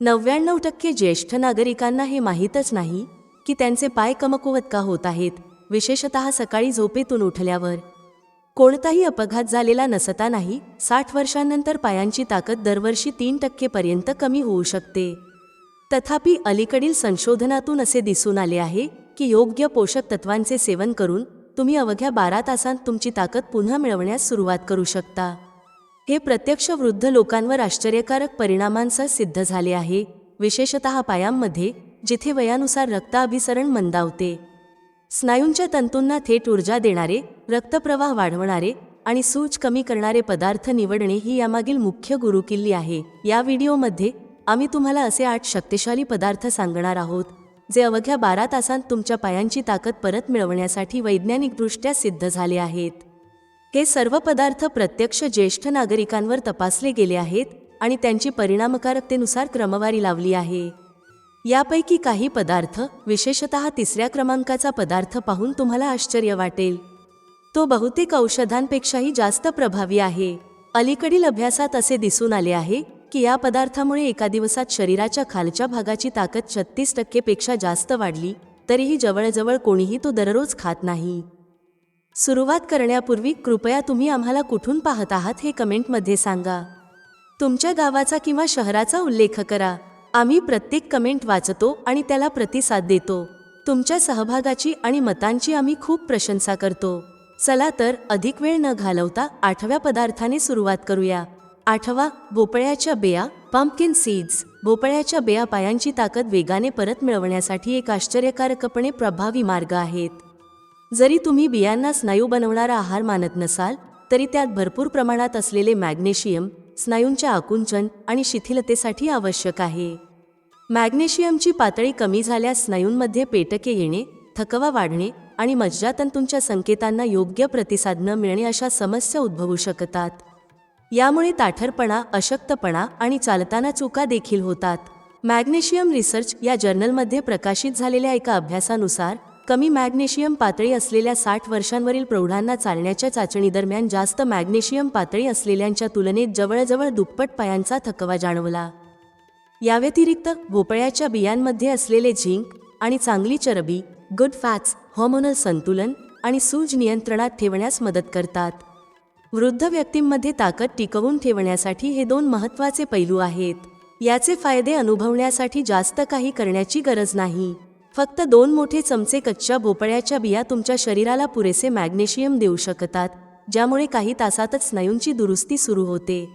नव्याण्णव टक्के ज्येष्ठ नागरिकांना हे माहीतच नाही की त्यांचे पाय कमकुवत का होत आहेत विशेषत सकाळी झोपेतून उठल्यावर. कोणताही अपघात झालेला नसता नाही साठ वर्षांनंतर पायांची ताकद दरवर्षी तीन टक्केपर्यंत कमी होऊ शकते. तथापि अलीकडील संशोधनातून असे दिसून आले आहे की योग्य पोषक तत्वांचे सेवन करून तुम्ही अवघ्या बारा तासांत तुमची ताकद पुन्हा मिळवण्यास सुरुवात करू शकता. हे प्रत्यक्ष वृद्ध लोकांवर आश्चर्यकारक परिणामांसह सिद्ध झाले आहे. विशेषत पायांमध्ये जिथे वयानुसार रक्ताभिसरण मंदावते. स्नायूंच्या तंतूंना थेट ऊर्जा देणारे रक्तप्रवाह वाढवणारे आणि सूज कमी करणारे पदार्थ निवडणे ही यामागील मुख्य गुरुकिल्ली आहे. या व्हिडिओमध्ये आम्ही तुम्हाला असे आठ शक्तिशाली पदार्थ सांगणार आहोत जे अवघ्या बारा तासांत तुमच्या पायांची ताकद परत मिळवण्यासाठी वैज्ञानिकदृष्ट्या सिद्ध झाले आहेत. हे सर्व पदार्थ प्रत्यक्ष ज्येष्ठ नागरिकांवर तपासले गेले आहेत आणि त्यांची परिणामकारकतेनुसार क्रमवारी लावली आहे. यापैकी काही पदार्थ विशेषत तिसऱ्या क्रमांकाचा पदार्थ पाहून तुम्हाला आश्चर्य वाटेल. तो बहुतेक औषधांपेक्षाही जास्त प्रभावी आहे. अलीकडील अभ्यासात असे दिसून आले आहे की या पदार्थामुळे एका दिवसात शरीराच्या खालच्या भागाची ताकद छत्तीस टक्केपेक्षा जास्त वाढली तरीही जवळजवळ कोणीही तो दररोज खात नाही. सुरुवात करण्यापूर्वी कृपया तुम्ही आम्हाला कुठून पाहत आहात हे कमेंटमध्ये सांगा. तुमच्या गावाचा किंवा शहराचा उल्लेख करा. आम्ही प्रत्येक कमेंट वाचतो आणि त्याला प्रतिसाद देतो. तुमच्या सहभागाची आणि मतांची आम्ही खूप प्रशंसा करतो. चला तर अधिक वेळ न घालवता आठव्या पदार्थाने सुरुवात करूया. आठवा भोपळ्याच्या बेया पंपकिन सीड्स भोपळ्याच्या बेया पायांची ताकद वेगाने परत मिळवण्यासाठी एक आश्चर्यकारकपणे प्रभावी मार्ग आहेत. जरी तुम्ही बियांना स्नायू बनवणारा आहार मानत नसाल तरी त्यात भरपूर प्रमाणात असलेले मॅग्नेशियम स्नायूंच्या आकुंचन आणि शिथिलतेसाठी आवश्यक आहे. मॅग्नेशियमची पातळी कमी झाल्यास स्नायूंमध्ये पेटके येणे थकवा वाढणे आणि मज्जातंतूंच्या संकेतांना योग्य प्रतिसाद न मिळणे अशा समस्या उद्भवू शकतात. यामुळे ताठरपणा अशक्तपणा आणि चालताना चुका देखील होतात. मॅग्नेशियम रिसर्च या जर्नलमध्ये प्रकाशित झालेल्या एका अभ्यासानुसार कमी मॅग्नेशियम पातळी असलेल्या साठ वर्षांवरील प्रौढांना चालण्याच्या चाचणीदरम्यान जास्त मॅग्नेशियम पातळी असलेल्यांच्या तुलनेत जवळजवळ दुप्पट पायांचा थकवा जाणवला. याव्यतिरिक्त भोपळ्याच्या बियांमध्ये असलेले झिंक आणि चांगली चरबी गुड फॅट्स हॉर्मोनल संतुलन आणि सूज नियंत्रणात ठेवण्यास मदत करतात. वृद्ध व्यक्तींमध्ये ताकद टिकवून ठेवण्यासाठी हे दोन महत्त्वाचे पैलू आहेत. याचे फायदे अनुभवण्यासाठी जास्त काही करण्याची गरज नाही. फक्त दोन मोठे चमचे कच्च्या भोपळ्याच्या बिया तुमच्या शरीराला पुरेसे मॅग्नेशियम देऊ शकतात ज्यामुळे काही तासातच स्नायूंची दुरुस्ती सुरू होते.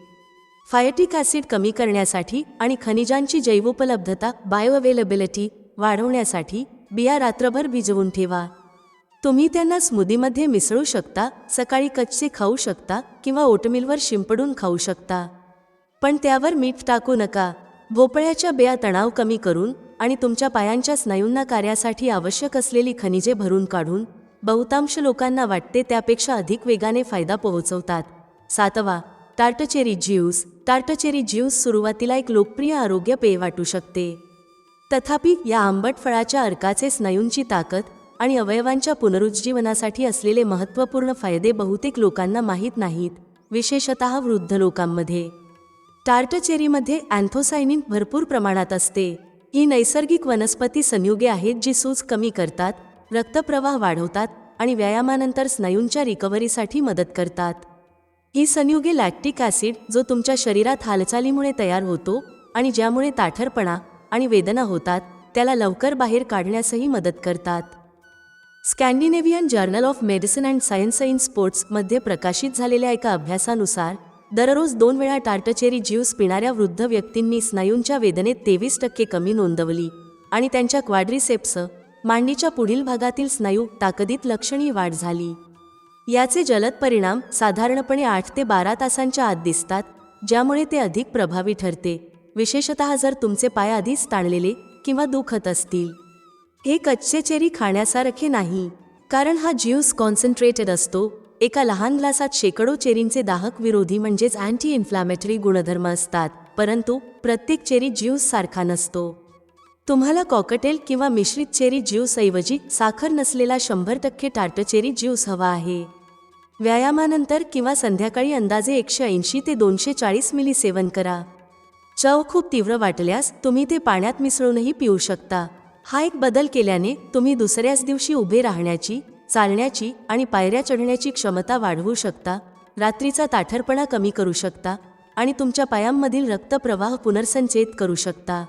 फायटिक ॲसिड कमी करण्यासाठी आणि खनिजांची जैवोपलब्धता बायोअवेलेबिलिटी वाढवण्यासाठी बिया रात्रभर भिजवून ठेवा. तुम्ही त्यांना स्मूदीमध्ये मिसळू शकता सकाळी कच्चे खाऊ शकता किंवा ओटमिलवर शिंपडून खाऊ शकता. पण त्यावर मीठ टाकू नका. भोपळ्याच्या बिया तणाव कमी करून आणि तुमच्या पायांच्या स्नायूंना कार्यासाठी आवश्यक असलेली खनिजे भरून काढून बहुतांश लोकांना वाटते त्यापेक्षा अधिक वेगाने फायदा पोहोचवतात. सातवा टार्टचेरी ज्यूस. टार्टचेरी ज्यूस सुरुवातीला एक लोकप्रिय आरोग्य पेय वाटू शकते. तथापि या आंबट फळाच्या अर्काचे स्नायूंची ताकद आणि अवयवांच्या पुनरुज्जीवनासाठी असलेले महत्त्वपूर्ण फायदे बहुतेक लोकांना माहीत नाहीत विशेषत वृद्ध लोकांमध्ये. टार्टचेरीमध्ये अँथोसायनिन भरपूर प्रमाणात असते. ही नैसर्गिक वनस्पती संयुगे आहेत जी सूज कमी करतात रक्तप्रवाह वाढवतात आणि व्यायामानंतर स्नायूंच्या रिकव्हरीसाठी मदत करतात. ही संयुगे लॅक्टिक ॲसिड जो तुमच्या शरीरात हालचालीमुळे तयार होतो आणि ज्यामुळे ताठरपणा आणि वेदना होतात त्याला लवकर बाहेर काढण्यासही मदत करतात. Scandinavian journal of medicine and science in स्पोर्ट्समध्ये प्रकाशित झालेल्या एका अभ्यासानुसार दररोज दोन वेळा टार्टचेरी ज्यूस पिणाऱ्या वृद्ध व्यक्तींनी स्नायूंच्या वेदनेत तेवीस टक्के कमी नोंदवली आणि त्यांच्या क्वाड्रिसेप्स मांडीच्या पुढील भागातील स्नायू ताकदीत लक्षणीय वाढ झाली. याचे जलद परिणाम साधारणपणे आठ ते बारा तासांच्या आत दिसतात ज्यामुळे ते अधिक प्रभावी ठरते. विशेषत जर तुमचे पाय आधीच ताणलेले किंवा दुखत असतील. हे कच्चे चेरी खाण्यासारखे नाही कारण हा ज्यूस कॉन्सन्ट्रेटेड असतो एका लहान ग्लासात शेकडो चेरींचे दाहक विरोधी म्हणजेच अँटी इन्फ्लॅमेटरी गुणधर्म असतात परंतु प्रत्येक चेरी ज्यूस सारखा नसतो. तुम्हाला कॉकटेल किंवा मिश्रित चेरी ज्यूसऐवजी साखर नसलेला शंभर टक्के टार्टचेरी ज्यूस हवा आहे. व्यायामानंतर किंवा संध्याकाळी अंदाजे एकशे ऐंशी ते दोनशे चाळीस मिली सेवन करा. चव खूप तीव्र वाटल्यास तुम्ही ते पाण्यात मिसळूनही पिऊ शकता. हा एक बदल केल्याने तुम्ही दुसऱ्याच दिवशी उभे राहण्याची चालण्याची आणि पायऱ्या चढण्याची क्षमता वाढवू शकता रात्रीचा ताठरपणा कमी करू शकता आणि तुमच्या पायांमधील रक्तप्रवाह पुनर्संचयित करू शकता.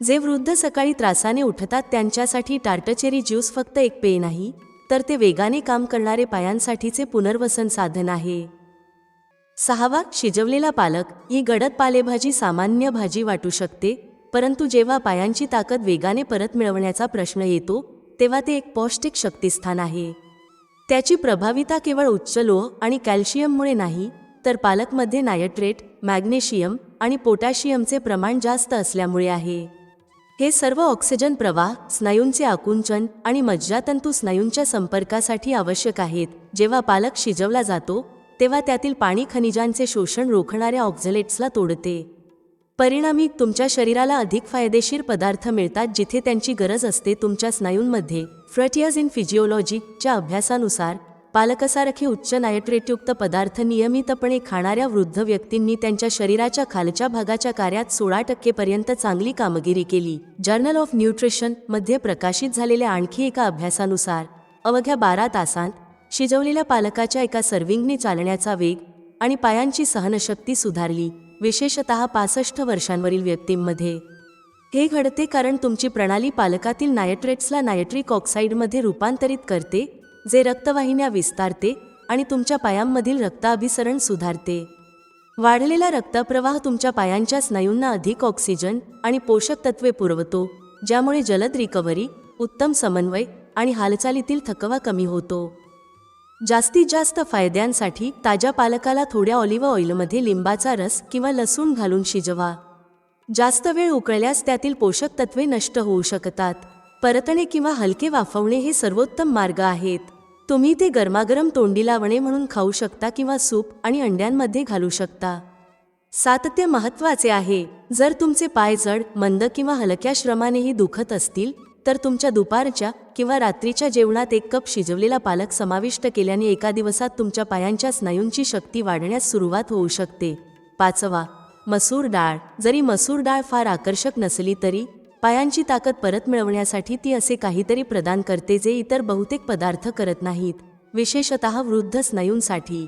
जे वृद्ध सकाळी त्रासाने उठतात त्यांच्यासाठी टार्टचेरी ज्यूस फक्त एक पेय नाही तर ते वेगाने काम करणारे पायांसाठीचे पुनर्वसन साधन आहे. सहावा शिजवलेला पालक. ही गडद पालेभाजी सामान्य भाजी वाटू शकते परंतु जेव्हा पायांची ताकद वेगाने परत मिळवण्याचा प्रश्न येतो तेव्हा ते एक पौष्टिक शक्तिस्थान आहे. त्याची प्रभाविता केवळ उच्च लोह आणि कॅल्शियममुळे नाही तर पालकमध्ये नायट्रेट मॅग्नेशियम आणि पोटॅशियमचे प्रमाण जास्त असल्यामुळे आहे. हे सर्व ऑक्सिजन प्रवाह स्नायूंचे आकुंचन आणि मज्जातंतू स्नायूंच्या संपर्कासाठी आवश्यक आहेत. जेव्हा पालक शिजवला जातो तेव्हा त्यातील पाणी खनिजांचे शोषण रोखणाऱ्या ऑक्झलेट्सला तोडते. परिणामी तुमच्या शरीराला अधिक फायदेशीर पदार्थ मिळतात जिथे त्यांची गरज असते तुमच्या स्नायूंमध्ये. फ्रटियाज इन फिजिओलॉजीच्या अभ्यासानुसार पालकसारखे उच्च नायट्रेटयुक्त पदार्थ नियमितपणे खाणाऱ्या वृद्ध व्यक्तींनी त्यांच्या शरीराच्या खालच्या भागाच्या कार्यात सोळा टक्केपर्यंत चांगली कामगिरी केली. जर्नल ऑफ न्यूट्रिशनमध्ये प्रकाशित झालेल्या आणखी एका अभ्यासानुसार अवघ्या बारा तासांत शिजवलेल्या पालकाच्या एका सर्विंगने चालण्याचा वेग आणि पायांची सहनशक्ती सुधारली. विशेषत पासष्ट वर्षांवरील व्यक्तींमध्ये. हे घडते कारण तुमची प्रणाली पालकातील नायट्रेट्सला नायट्रिक ऑक्साईडमध्ये रूपांतरित करते जे रक्तवाहिन्या विस्तारते आणि तुमच्या पायांमधील रक्ताभिसरण सुधारते. वाढलेला रक्तप्रवाह तुमच्या पायांच्या स्नायूंना अधिक ऑक्सिजन आणि पोषक तत्वे पुरवतो ज्यामुळे जलद रिकव्हरी उत्तम समन्वय आणि हालचालीतील थकवा कमी होतो. जास्तीत जास्त फायद्यांसाठी ताज्या पालकाला थोड्या ऑलिव्ह ऑइलमध्ये लिंबाचा रस किंवा लसूण घालून शिजवा. जास्त वेळ उकळल्यास त्यातील पोषक तत्वे नष्ट होऊ शकतात. परतणे किंवा हलके वाफवणे हे सर्वोत्तम मार्ग आहेत. तुम्ही ते गरमागरम तोंडी लावणे म्हणून खाऊ शकता किंवा सूप आणि अंड्यांमध्ये घालू शकता. सातत्य महत्त्वाचे आहे. जर तुमचे पाय जड मंद किंवा हलक्या श्रमानेही दुखत असतील तर तुमच्या दुपारच्या किंवा रात्रीच्या जेवणात एक कप शिजवलेला पालक समाविष्ट केल्याने एका दिवसात तुमच्या पायांच्या स्नायूंची शक्ती वाढण्यास सुरुवात होऊ शकते. पाचवा मसूर डाळ. जरी मसूर डाळ फार आकर्षक नसली तरी पायांची ताकद परत मिळवण्यासाठी ती असे काहीतरी प्रदान करते जे इतर बहुतेक पदार्थ करत नाहीत विशेषत वृद्ध स्नायूंसाठी.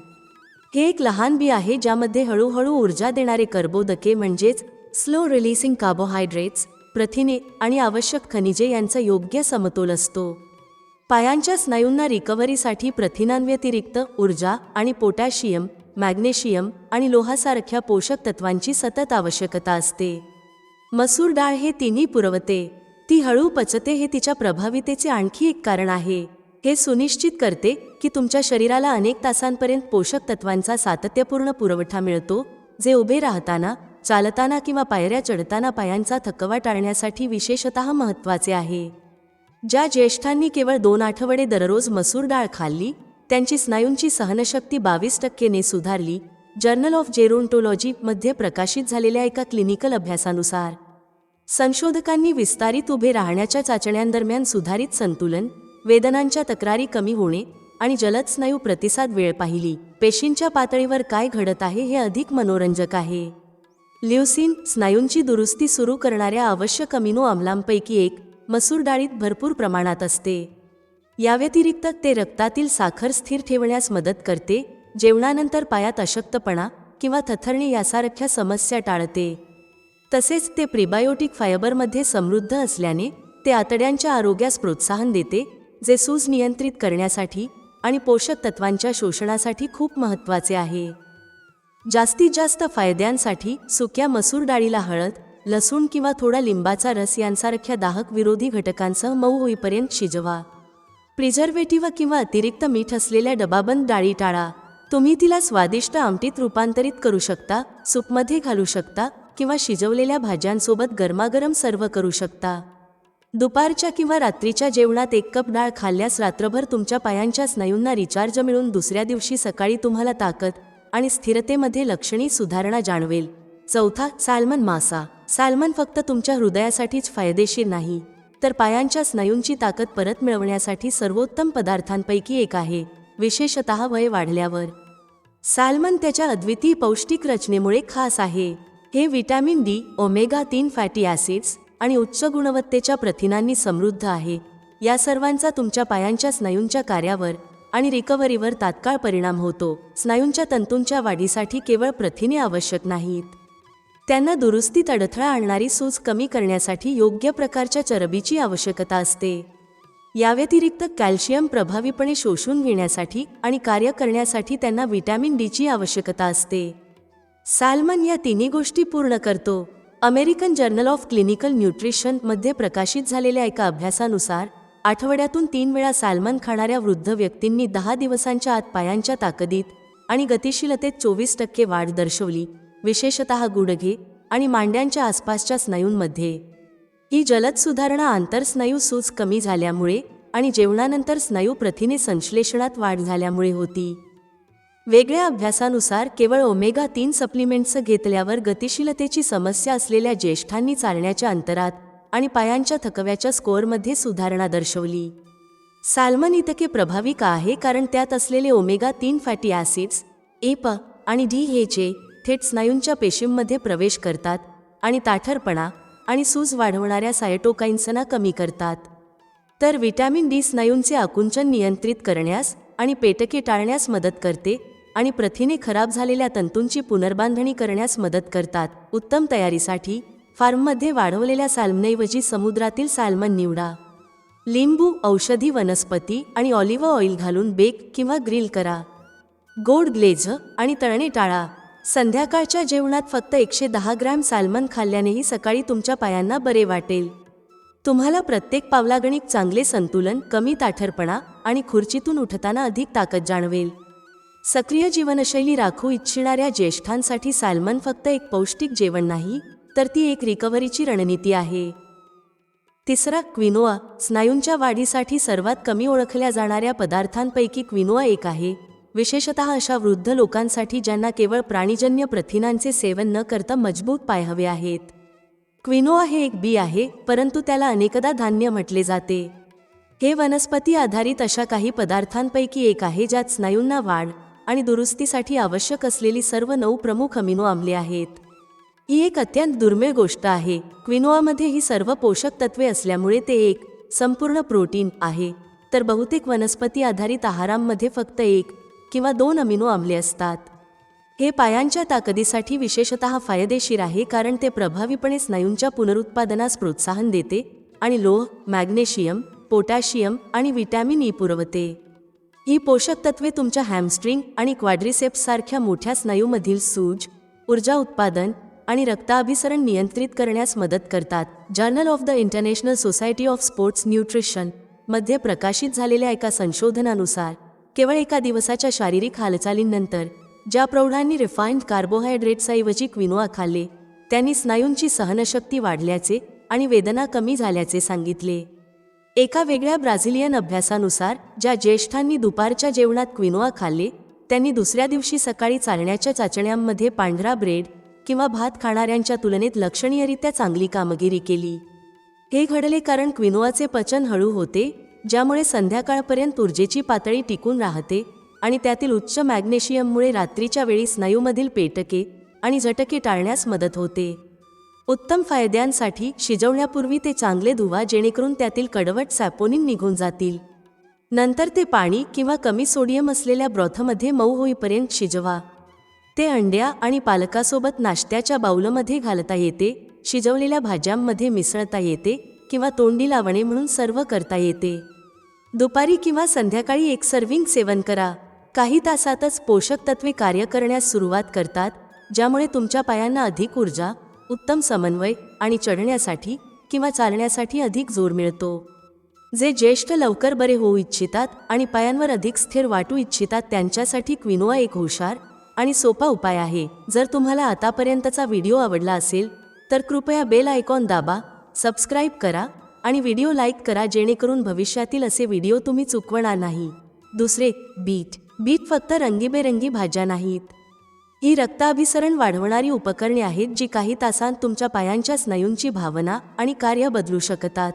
हे एक लहान बी आहे ज्यामध्ये हळूहळू ऊर्जा देणारे कर्बोदके म्हणजेच स्लो रिलीसिंग कार्बोहायड्रेट्स प्रथिने आणि आवश्यक खनिजे यांचा योग्य समतोल असतो. पायांच्या स्नायूंना रिकव्हरीसाठी प्रथिनांव्यतिरिक्त ऊर्जा आणि पोटॅशियम मॅग्नेशियम आणि लोहासारख्या पोषक तत्वांची सतत आवश्यकता असते. मसूर डाळ हे तिन्ही पुरवते. ती हळू पचते हे तिच्या प्रभावितेचे आणखी एक कारण आहे. हे सुनिश्चित करते की तुमच्या शरीराला अनेक तासांपर्यंत पोषक तत्वांचा सातत्यपूर्ण पुरवठा मिळतो जे उभे राहताना चालताना किंवा पायऱ्या चढताना पायांचा थकवा टाळण्यासाठी विशेषत महत्त्वाचे आहे. ज्या ज्येष्ठांनी केवळ दोन आठवडे दररोज मसूर डाळ खाल्ली त्यांची स्नायूंची सहनशक्ती बावीस टक्केने सुधारली जर्नल ऑफ जेरोंटोलॉजीमध्ये प्रकाशित झालेल्या एका क्लिनिकल अभ्यासानुसार. संशोधकांनी विस्तारित उभे राहण्याच्या चाचण्यांदरम्यान सुधारित संतुलन वेदनांच्या तक्रारी कमी होणे आणि जलद स्नायू प्रतिसाद वेळ पाहिली. पेशींच्या पातळीवर काय घडत आहे हे अधिक मनोरंजक आहे. ल्युसिन स्नायूंची दुरुस्ती सुरू करणाऱ्या आवश्यक अमिनो आम्लांपैकी एक मसूर डाळीत भरपूर प्रमाणात असते. याव्यतिरिक्त ते रक्तातील साखर स्थिर ठेवण्यास मदत करते जेवणानंतर पायात अशक्तपणा किंवा थथरणी यासारख्या समस्या टाळते. तसेच ते प्रिबायोटिक फायबरमध्ये समृद्ध असल्याने ते आतड्यांच्या आरोग्यास प्रोत्साहन देते जे सूज नियंत्रित करण्यासाठी आणि पोषक तत्वांच्या शोषणासाठी खूप महत्त्वाचे आहे. जास्तीत जास्त फायद्यांसाठी सुक्या मसूर डाळीला हळद लसूण किंवा थोडा लिंबाचा रस यांसारख्या दाहक विरोधी घटकांसह मऊ होईपर्यंत शिजवा. प्रिझर्वेटिव्ह किंवा अतिरिक्त मीठ असलेल्या डबाबंद डाळी टाळा. तुम्ही तिला स्वादिष्ट आमटीत रूपांतरित करू शकता सूपमध्ये घालू शकता किंवा शिजवलेल्या भाज्यांसोबत गरमागरम सर्व करू शकता. दुपारच्या किंवा रात्रीच्या जेवणात एक कप डाळ खाल्ल्यास रात्रभर तुमच्या पायांच्या स्नायूंना रिचार्ज मिळून दुसऱ्या दिवशी सकाळी तुम्हाला ताकद आणि स्थिरतेमध्ये लक्षणी सुधारणा जाणवेल. चौथा सॅल्मन मासा. सॅल्मन फक्त तुमच्या हृदयासाठीच फायदेशीर नाही तर पायांच्या स्नायूंची ताकद परत मिळवण्यासाठी सर्वोत्तम पदार्थांपैकी एक आहे विशेषतः वय वाढल्यावर. सॅल्मन त्याच्या अद्वितीय पौष्टिक रचनेमुळे खास आहे. हे विटॅमिन डी ओमेगा तीन फॅटी ॲसिड्स आणि उच्च गुणवत्तेच्या प्रथिनांनी समृद्ध आहे. या सर्वांचा तुमच्या पायांच्या स्नायूंच्या कार्यावर आणि रिकव्हरीवर तात्काळ परिणाम होतो. स्नायूंच्या तंतूंच्या वाढीसाठी केवळ प्रथिने आवश्यक नाहीत. त्यांना दुरुस्तीत अडथळा आणणारी सूज कमी करण्यासाठी योग्य प्रकारच्या चरबीची आवश्यकता असते. याव्यतिरिक्त कॅल्शियम प्रभावीपणे शोषून घेण्यासाठी आणि कार्य करण्यासाठी त्यांना व्हिटॅमिन डीची आवश्यकता असते. सॅल्मन या तिन्ही गोष्टी पूर्ण करतो. अमेरिकन जर्नल ऑफ क्लिनिकल न्यूट्रिशनमध्ये प्रकाशित झालेल्या एका अभ्यासानुसार आठवड्यातून तीन वेळा सॅल्मन खाणाऱ्या वृद्ध व्यक्तींनी दहा दिवसांच्या आत पायांच्या ताकदीत आणि गतिशीलतेत चोवीस टक्के वाढ दर्शवली विशेषतः गुडघे आणि मांड्यांच्या आसपासच्या स्नायूंमध्ये. ही जलद सुधारणा आंतरस्नायू सूज कमी झाल्यामुळे आणि जेवणानंतर स्नायू प्रथिने संश्लेषणात वाढ झाल्यामुळे होती. वेगळ्या अभ्यासानुसार केवळ ओमेगा तीन सप्लिमेंट्स घेतल्यावर गतिशीलतेची समस्या असलेल्या ज्येष्ठांनी चालण्याच्या अंतरात आणि पायांच्या थकव्याच्या स्कोअरमध्ये सुधारणा दर्शवली. साल्मन इतके प्रभावी का आहे? कारण त्यात असलेले ओमेगा तीन फॅटी ॲसिड्स एप आणि डी हे जे थेट स्नायूंच्या पेशींमध्ये प्रवेश करतात आणि ताठरपणा आणि सूज वाढवणाऱ्या सायटोकाइन्सना कमी करतात. तर विटॅमिन डी स्नायूंचे आकुंचन नियंत्रित करण्यास आणि पेटके टाळण्यास मदत करते आणि प्रथिने खराब झालेल्या तंतूंची पुनर्बांधणी करण्यास मदत करतात. उत्तम तयारीसाठी फार्ममध्ये वाढवलेल्या सॅल्मनऐवजी समुद्रातील सॅल्मन निवडा. लिंबू औषधी वनस्पती आणि ऑलिव्ह ऑइल घालून बेक किंवा ग्रिल करा. गोड ग्लेझ आणि तळणे टाळा. संध्याकाळच्या जेवणात फक्त एकशे दहा ग्रॅम सॅल्मन खाल्ल्यानेही सकाळी तुमच्या पायांना बरे वाटेल. तुम्हाला प्रत्येक पावलागणिक चांगले संतुलन कमी ताठरपणा आणि खुर्चीतून उठताना अधिक ताकद जाणवेल. सक्रिय जीवनशैली राखू इच्छिणाऱ्या ज्येष्ठांसाठी सॅल्मन फक्त एक पौष्टिक जेवण नाही तर ती एक रिकव्हरीची रणनीती आहे. तिसरा क्विनोआ स्नायूंच्या वाढीसाठी सर्वात कमी ओळखल्या जाणाऱ्या पदार्थांपैकी क्विनोआ एक आहे. विशेषतः अशा वृद्ध लोकांसाठी ज्यांना केवळ प्राणीजन्य प्रथिनांचे सेवन न करता मजबूत पाय हवे आहेत. क्विनोआ हे एक बी आहे परंतु त्याला अनेकदा धान्य म्हटले जाते. हे वनस्पती आधारित अशा काही पदार्थांपैकी एक आहे ज्यात स्नायूंना वाढ आणि दुरुस्तीसाठी आवश्यक असलेली सर्व नऊ प्रमुख अमिनो आम्ले आहेत. ही एक अत्यंत दुर्मिळ गोष्ट आहे. क्विनोआमध्ये ही सर्व पोषक तत्वे असल्यामुळे ते एक संपूर्ण प्रोटीन आहे. तर बहुतेक वनस्पती आधारित आहारांमध्ये फक्त एक किंवा दोन अमिनो आम्ले असतात. हे पायांच्या ताकदीसाठी विशेषतः फायदेशीर आहे कारण ते प्रभावीपणे स्नायूंच्या पुनरुत्पादनास प्रोत्साहन देते आणि लोह मॅग्नेशियम पोटॅशियम आणि व्हिटॅमिन ई पुरवते. ही पोषक तत्वे तुमच्या हॅमस्ट्रिंग आणि क्वाड्रिसेप्स सारख्या मोठ्या स्नायूमधील सूज ऊर्जा उत्पादन आणि रक्ताभिसरण नियंत्रित करण्यास मदत करतात. Journal of the international society of sports न्यूट्रिशनमध्ये प्रकाशित झालेल्या एका संशोधनानुसार केवळ एका दिवसाच्या शारीरिक हालचालींनंतर ज्या प्रौढांनी रिफाईन्ड कार्बोहायड्रेट्सऐवजी क्विनोआ खाल्ले त्यांनी स्नायूंची सहनशक्ती वाढल्याचे आणि वेदना कमी झाल्याचे सांगितले. एका वेगळ्या ब्राझिलियन अभ्यासानुसार ज्या ज्येष्ठांनी दुपारच्या जेवणात क्विनोआ खाल्ले त्यांनी दुसऱ्या दिवशी सकाळी चालण्याच्या चाचण्यांमध्ये पांढरा ब्रेड किंवा भात खाणाऱ्यांच्या तुलनेत लक्षणीयरित्या चांगली कामगिरी केली. हे घडले कारण क्विनोआचे पचन हळू होते ज्यामुळे संध्याकाळपर्यंत ऊर्जेची पातळी टिकून राहते आणि त्यातील उच्च मॅग्नेशियममुळे रात्रीच्या वेळी स्नायूमधील पेटके आणि झटके टाळण्यास मदत होते. उत्तम फायद्यांसाठी शिजवण्यापूर्वी ते चांगले धुवा जेणेकरून त्यातील कडवट सॅपोनिन निघून जातील. नंतर ते पाणी किंवा कमी सोडियम असलेल्या ब्रॉथमध्ये मऊ होईपर्यंत शिजवा. ते अंड्या आणि पालकासोबत नाश्त्याच्या बाऊलमध्ये घालता येते शिजवलेल्या भाज्यांमध्ये मिसळता येते किंवा तोंडी लावणे म्हणून सर्व करता येते. दुपारी किंवा संध्याकाळी एक सर्विंग सेवन करा. काही तासातच पोषक तत्वे कार्य करण्यास सुरुवात करतात ज्यामुळे तुमच्या पायांना अधिक ऊर्जा उत्तम समन्वय आणि चढण्यासाठी किंवा चालण्यासाठी अधिक जोर मिळतो. जे ज्येष्ठ लवकर बरे होऊ इच्छितात आणि पायांवर अधिक स्थिर वाटू इच्छितात त्यांच्यासाठी क्विनोआ एक हुशार आणि सोपा उपाय आहे. जर तुम्हाला आतापर्यंतचा व्हिडिओ आवडला असेल तर कृपया बेल आयकॉन दाबा सबस्क्राईब करा आणि व्हिडिओ लाईक करा जेणेकरून भविष्यातील असे व्हिडिओ तुम्ही चुकवणार नाही. दुसरे बीट. बीट फक्त रंगीबेरंगी भाज्या नाहीत. ही रक्ताभिसरण वाढवणारी उपकरणे आहेत जी काही तासांत तुमच्या पायांच्या स्नायूंची भावना आणि कार्य बदलू शकतात.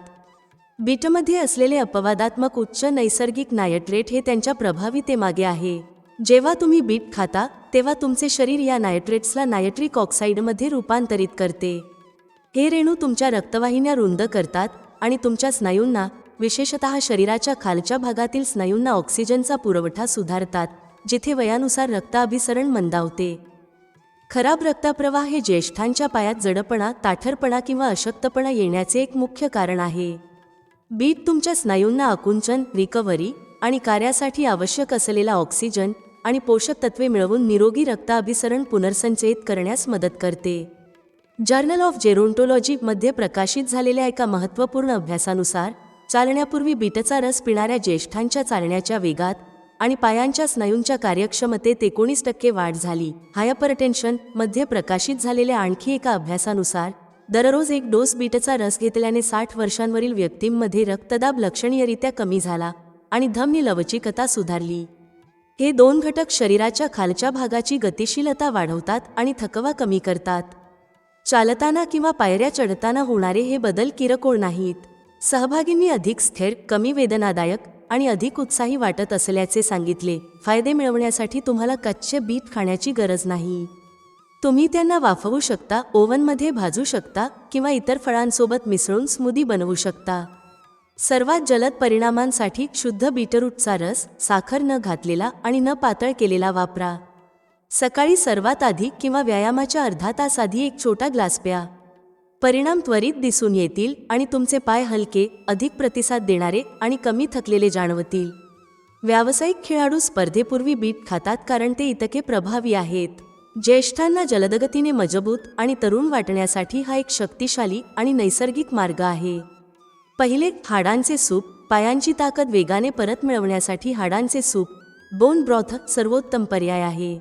बीटमध्ये असलेले अपवादात्मक उच्च नैसर्गिक नायट्रेट हे त्यांच्या प्रभावितेमागे आहे. जेव्हा तुम्ही बीट खाता तेव्हा तुमचे शरीर या नायट्रेट्सला नायट्रिक ऑक्साईडमध्ये रूपांतरित करते. हे रेणू तुमच्या रक्तवाहिन्या रुंद करतात आणि तुमच्या स्नायूंना विशेषत शरीराच्या खालच्या भागातील स्नायूंना ऑक्सिजनचा पुरवठा सुधारतात जिथे वयानुसार रक्ताभिसरण मंदावते. खराब रक्तप्रवाह हे ज्येष्ठांच्या पायात जडपणा ताठरपणा किंवा अशक्तपणा येण्याचे एक मुख्य कारण आहे. बीट तुमच्या स्नायूंना आकुंचन रिकव्हरी आणि कार्यासाठी आवश्यक असलेला ऑक्सिजन आणि पोषक तत्वे मिळवून निरोगी रक्ताभिसरण पुनर्संचयित करण्यास मदत करते. जर्नल ऑफ जेरोंटोलॉजी मध्ये प्रकाशित झालेल्या एका महत्त्वपूर्ण अभ्यासानुसार चालण्यापूर्वी बीटचा रस पिणाऱ्या ज्येष्ठांच्या चालण्याच्या वेगात आणि पायांच्या स्नायूंच्या कार्यक्षमतेत एकोणीस टक्के वाढ झाली. हायपरटेन्शनमध्ये प्रकाशित झालेल्या आणखी एका अभ्यासानुसार दररोज एक डोस बीटचा रस घेतल्याने साठ वर्षांवरील व्यक्तींमध्ये रक्तदाब लक्षणीयरित्या कमी झाला आणि धमनी लवचिकता सुधारली. हे दोन घटक शरीराच्या खालच्या भागाची गतिशीलता वाढवतात आणि थकवा कमी करतात. चालताना किंवा पायऱ्या चढताना होणारे हे बदल किरकोळ नाहीत. सहभागींनी अधिक स्थिर कमी वेदनादायक आणि अधिक उत्साही वाटत असल्याचे सांगितले. फायदे मिळवण्यासाठी तुम्हाला कच्चे बीट खाण्याची गरज नाही. तुम्ही त्यांना वाफवू शकता ओव्हनमध्ये भाजू शकता किंवा इतर फळांसोबत मिसळून स्मूदी बनवू शकता. सर्वात जलद परिणामांसाठी शुद्ध बीटरूटचा रस साखर न घातलेला आणि न पातळ केलेला वापरा. सकाळी सर्वात आधी किंवा व्यायामाच्या अर्धा तास आधी एक छोटा ग्लास प्या. परिणाम त्वरित दिसून येतील आणि तुमचे पाय हलके अधिक प्रतिसाद देणारे आणि कमी थकलेले जाणवतील. व्यावसायिक खेळाडू स्पर्धेपूर्वी बीट खातात कारण ते इतके प्रभावी आहेत. ज्येष्ठांना जलदगतीने मजबूत आणि तरुण वाटण्यासाठी हा एक शक्तिशाली आणि नैसर्गिक मार्ग आहे. पहिले हाडांचे सूप पायांची ताकद वेगाने परत मिळवण्यासाठी हाडांचे सूप बोन ब्रॉथ सर्वोत्तम पर्याय आहे.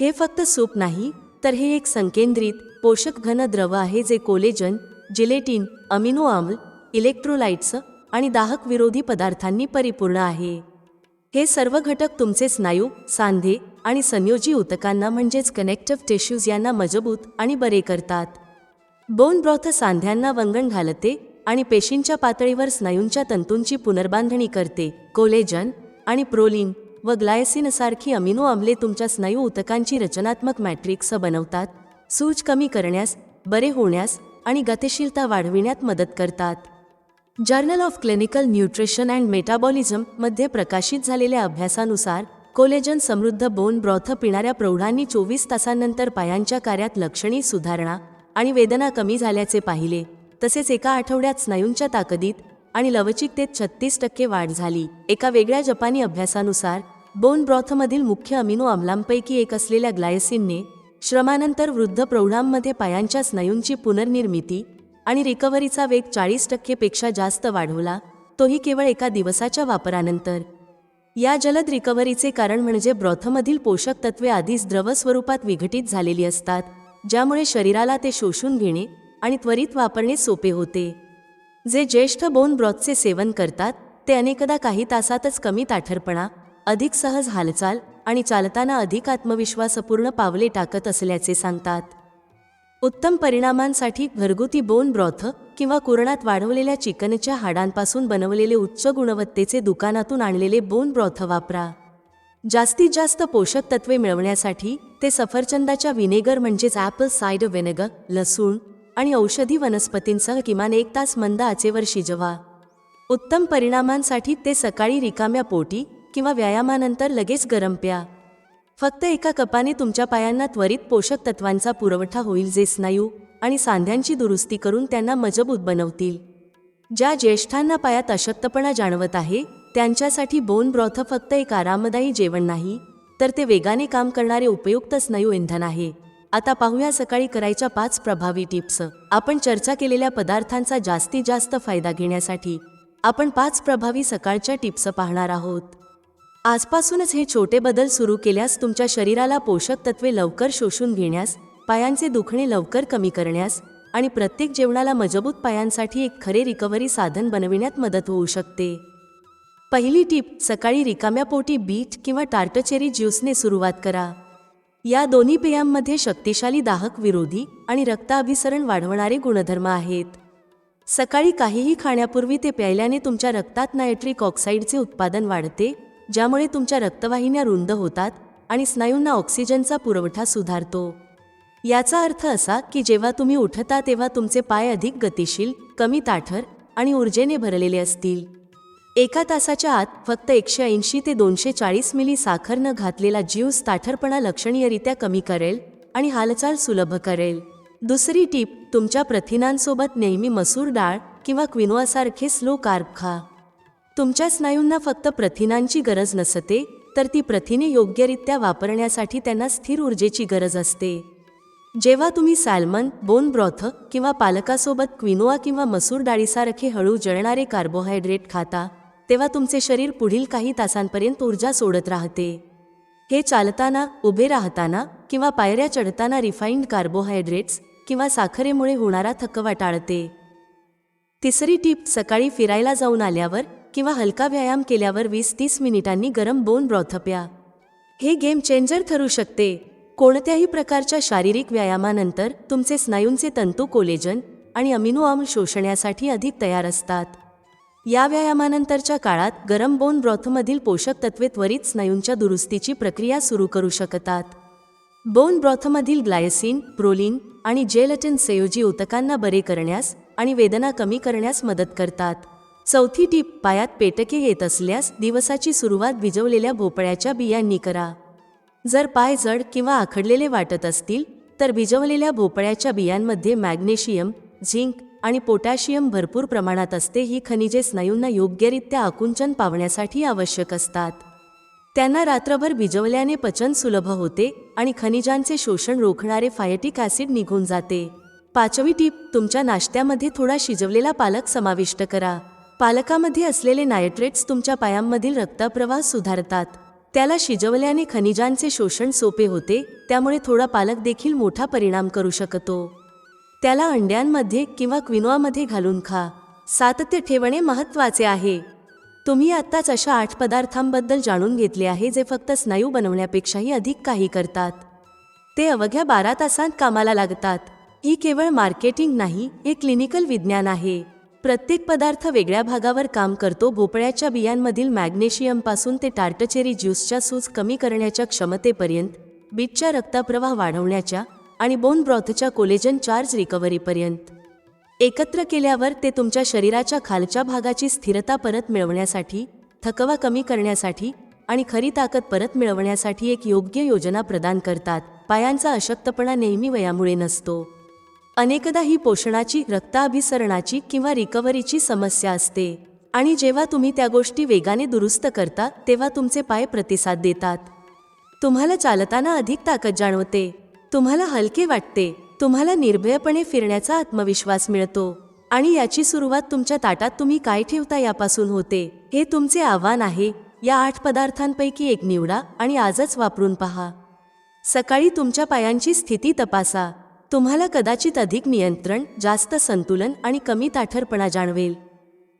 हे फक्त सूप नाही तर हे एक संकेंद्रित पोषक घन द्रव आहे जे कोलेजन जिलेटिन अमिनो आम्ल इलेक्ट्रोलाइट्स आणि दाहक विरोधी पदार्थांनी परिपूर्ण आहे. हे सर्व घटक तुमचे स्नायू सांधे आणि संयोजी उतकांना म्हणजेच कनेक्टिव्ह टिश्यूज यांना मजबूत आणि बरे करतात. बोन ब्रॉथ सांध्यांना वंगण घालते आणि पेशींच्या पातळीवर स्नायूंच्या तंतूंची पुनर्बांधणी करते. कोलेजन आणि प्रोलिन व ग्लायसिनसारखी अमिनो आम्ले तुमच्या स्नायू उतकांची रचनात्मक मॅट्रिक्स बनवतात. सूज कमी करण्यास बरे होण्यास आणि गतिशीलता वाढविण्यात मदत करतात. Journal of clinical nutrition and मेटाबॉलिझममध्ये प्रकाशित झालेल्या अभ्यासानुसार कोलेजन समृद्ध बोन ब्रॉथ पिणाऱ्या प्रौढांनी चोवीस तासांनंतर पायांच्या कार्यात लक्षणीय सुधारणा आणि वेदना कमी झाल्याचे पाहिले. तसेच एका आठवड्यात स्नायूंच्या ताकदीत आणि लवचिकतेत छत्तीस टक्के वाढ झाली. एका वेगळ्या जपानी अभ्यासानुसार बोन ब्रॉथमधील मुख्य अमिनो आम्लांपैकी एक असलेल्या ग्लायसिनने श्रमानंतर वृद्ध प्रौढांमध्ये पायांच्या स्नायूंची पुनर्निर्मिती आणि रिकव्हरीचा वेग चाळीस टक्केपेक्षा जास्त वाढवला तोही केवळ एका दिवसाच्या वापरानंतर. या जलद रिकव्हरीचे कारण म्हणजे ब्रॉथमधील पोषक तत्वे आधीच द्रव स्वरूपात विघटित झालेली असतात ज्यामुळे शरीराला ते शोषून घेणे आणि त्वरित वापरणे सोपे होते. जे ज्येष्ठ बोन ब्रॉथचे सेवन करतात ते अनेकदा काही तासातच कमी ताठरपणा अधिक सहज हालचाल आणि चालताना अधिक आत्मविश्वासपूर्ण पावले टाकत असल्याचे सांगतात. उत्तम परिणामांसाठी घरगुती बोन ब्रॉथ किंवा कुरणात वाढवलेल्या चिकनच्या हाडांपासून बनवलेले उच्च गुणवत्तेचे दुकानातून आणलेले बोन ब्रॉथ वापरा. जास्तीत जास्त पोषक तत्वे मिळवण्यासाठी ते सफरचंदाच्या व्हिनेगर म्हणजेच ॲपल सायड व्हिनेगर लसूण आणि औषधी वनस्पतींसह किमान एक तास मंद आचेवर शिजवा. उत्तम परिणामांसाठी ते सकाळी रिकाम्या पोटी किंवा व्यायामानंतर लगेच गरम प्या. फक्त एका कपाने तुमच्या पायांना त्वरित पोषक तत्वांचा पुरवठा होईल जे स्नायू आणि सांध्यांची दुरुस्ती करून त्यांना मजबूत बनवतील. ज्या ज्येष्ठांना पायात अशक्तपणा जाणवत आहे त्यांच्यासाठी बोन ब्रॉथ फक्त एक आरामदायी जेवण नाही तर ते वेगाने काम करणारे उपयुक्त स्नायू इंधन आहे. आता पाहूया सकाळी करायच्या पाच प्रभावी टिप्स. आपण चर्चा केलेल्या पदार्थांचा जास्तीत जास्त फायदा घेण्यासाठी आपण पाच प्रभावी सकाळच्या टिप्स पाहणार आहोत. आजपासूनच हे छोटे बदल सुरू केल्यास तुमच्या शरीराला पोषक तत्वे लवकर शोषून घेण्यास पायांचे दुखणे लवकर कमी करण्यास आणि प्रत्येक जेवणाला मजबूत पायांसाठी एक खरे रिकव्हरी साधन बनविण्यात मदत होऊ शकते. पहिली टीप सकाळी रिकाम्या पोटी बीट किंवा टार्टचेरी ज्यूसने सुरुवात करा. या दोन्ही पेयांमध्ये शक्तिशाली दाहक विरोधी आणि रक्ताभिसरण वाढवणारे गुणधर्म आहेत. सकाळी काहीही खाण्यापूर्वी ते प्यायल्याने तुमच्या रक्तात नायट्रिक ऑक्साईडचे उत्पादन वाढते ज्यामुळे तुमच्या रक्तवाहिन्या रुंद होतात आणि स्नायूंना ऑक्सिजनचा पुरवठा सुधारतो. याचा अर्थ असा की जेव्हा तुम्ही उठता तेव्हा तुमचे पाय अधिक गतिशील कमी ताठर आणि ऊर्जेने भरलेले असतील. एका तासाच्या आत फक्त एकशे ऐंशी ते दोनशे चाळीस मिली साखर न घातलेला ज्यूस ताठरपणा लक्षणीयरित्या कमी करेल आणि हालचाल सुलभ करेल. दुसरी टीप तुमच्या प्रथिनांसोबत नेहमी मसूर डाळ किंवा क्विनोआसारखे स्लो कार्ब खा. तुमच्या स्नायूंना फक्त प्रथिनांची गरज नसते तर ती प्रथिने योग्यरित्या वापरण्यासाठी त्यांना स्थिर ऊर्जेची गरज असते. जेव्हा तुम्ही सॅल्मन बोन ब्रॉथ किंवा पालकासोबत क्विनोआ किंवा मसूर डाळीसारखे हळू जळणारे कार्बोहायड्रेट खाता तेव्हा तुमचे शरीर पुढील काही तासांपर्यंत ऊर्जा सोडत राहते. हे चालताना उभे राहताना किंवा पायऱ्या चढताना रिफाईंड कार्बोहायड्रेट्स किंवा साखरेमुळे होणारा थकवा टाळते. तिसरी टीप सकाळी फिरायला जाऊन आल्यावर किंवा हलका व्यायाम केल्यावर वीस तीस मिनिटांनी गरम बोन ब्रॉथ प्या. हे गेम चेंजर ठरू शकते. कोणत्याही प्रकारच्या शारीरिक व्यायामानंतर तुमचे स्नायूंचे तंतू कोलेजन आणि अमिनो आम्ल शोषण्यासाठी अधिक तयार असतात. या व्यायामानंतरच्या काळात गरम बोन ब्रॉथमधील पोषक तत्वे त्वरित स्नायूंच्या दुरुस्तीची प्रक्रिया सुरू करू शकतात. बोन ब्रॉथमधील ग्लायसिन प्रोलीन आणि जेलटिन संयोजी उतकांना बरे करण्यास आणि वेदना कमी करण्यास मदत करतात. चौथी टीप पायात पेटके येत असल्यास दिवसाची सुरुवात भिजवलेल्या भोपळ्याच्या बियांनी करा. जर पाय जड किंवा आखडलेले वाटत असतील तर भिजवलेल्या भोपळ्याच्या बियांमध्ये मॅग्नेशियम झिंक आणि पोटॅशियम भरपूर प्रमाणात असते ही खनिजे स्नायूंना योग्यरित्या आकुंचन पावण्यासाठी आवश्यक असतात. त्यांना रात्रभर भिजवल्याने पचन सुलभ होते आणि खनिजांचे शोषण रोखणारे फायटिक ॲसिड निघून जाते. पाचवी टीप तुमच्या नाश्त्यामध्ये थोडा शिजवलेला पालक समाविष्ट करा. पालकामध्ये असलेले नायट्रेट्स तुमच्या पायांमधील रक्तप्रवाह सुधारतात. त्याला शिजवल्याने खनिजांचे शोषण सोपे होते त्यामुळे थोडा पालक देखील मोठा परिणाम करू शकतो. त्याला अंड्यांमध्ये किंवा क्विनोआमध्ये घालून खा. सातत्य ठेवणे महत्त्वाचे आहे. तुम्ही आत्ताच अशा आठ पदार्थांबद्दल जाणून घेतले आहे जे फक्त स्नायू बनवण्यापेक्षाही अधिक काही करतात. ते अवघ्या बारा तासांत कामाला लागतात. ही केवळ मार्केटिंग नाही हे क्लिनिकल विज्ञान आहे. प्रत्येक पदार्थ वेगळ्या भागावर काम करतो भोपळ्याच्या बियांमधील मॅग्नेशियमपासून ते टार्टचेरी ज्यूसच्या सूज कमी करण्याच्या क्षमतेपर्यंत बीटच्या रक्तप्रवाह वाढवण्याच्या आणि बोन ब्रॉथच्या कोलेजन चार्ज रिकव्हरीपर्यंत एकत्र केल्यावर ते तुमच्या शरीराच्या खालच्या भागाची स्थिरता परत मिळवण्यासाठी थकवा कमी करण्यासाठी आणि खरी ताकद परत मिळवण्यासाठी एक योग्य योजना प्रदान करतात. पायांचा अशक्तपणा नेहमी वयामुळे नसतो. अनेकदा ही पोषणाची रक्ताभिसरणाची किंवा रिकव्हरीची समस्या असते. आणि जेव्हा तुम्ही त्या गोष्टी वेगाने दुरुस्त करता तेव्हा तुमचे पाय प्रतिसाद देतात. तुम्हाला चालताना अधिक ताकद जाणवते. तुम्हाला हलके वाटते तुम्हाला निर्भयपणे फिरण्याचा आत्मविश्वास मिळतो. आणि याची सुरुवात तुमच्या ताटात तुम्ही काय ठेवता यापासून होते हे तुमचे आव्हान आहे. या आठ पदार्थांपैकी एक निवडा आणि आजच वापरून पहा. सकाळी तुमच्या पायांची स्थिती तपासा. तुम्हाला कदाचित अधिक नियंत्रण जास्त संतुलन आणि कमी ताठरपणा जाणवेल.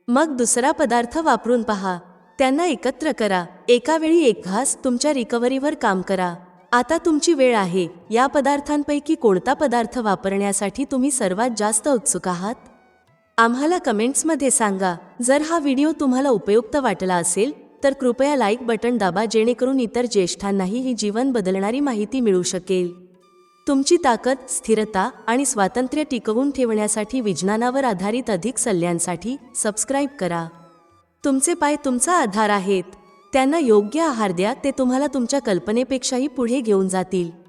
मग दुसरा पदार्थ वापरून पहा. त्यांना एकत्र करा. एकावेळी एक घास तुमच्या रिकव्हरीवर काम करा. आता तुमची वेळ आहे. या पदार्थांपैकी कोणता पदार्थ वापरण्यासाठी तुम्ही सर्वात जास्त उत्सुक आहात? आम्हाला कमेंट्समध्ये सांगा. जर हा व्हिडिओ तुम्हाला उपयुक्त वाटला असेल तर कृपया लाईक बटन दाबा जेणेकरून इतर ज्येष्ठांनाही ही जीवन बदलणारी माहिती मिळू शकेल. तुमची ताकद स्थिरता आणि स्वातंत्र्य टिकवून ठेवण्यासाठी विज्ञानावर आधारित अधिक सल्ल्यांसाठी सबस्क्राईब करा. तुमचे पाय तुमचा आधार आहेत. त्यांना योग्य आहार द्या ते तुम्हाला तुमच्या कल्पनेपेक्षाही पुढे घेऊन जातील.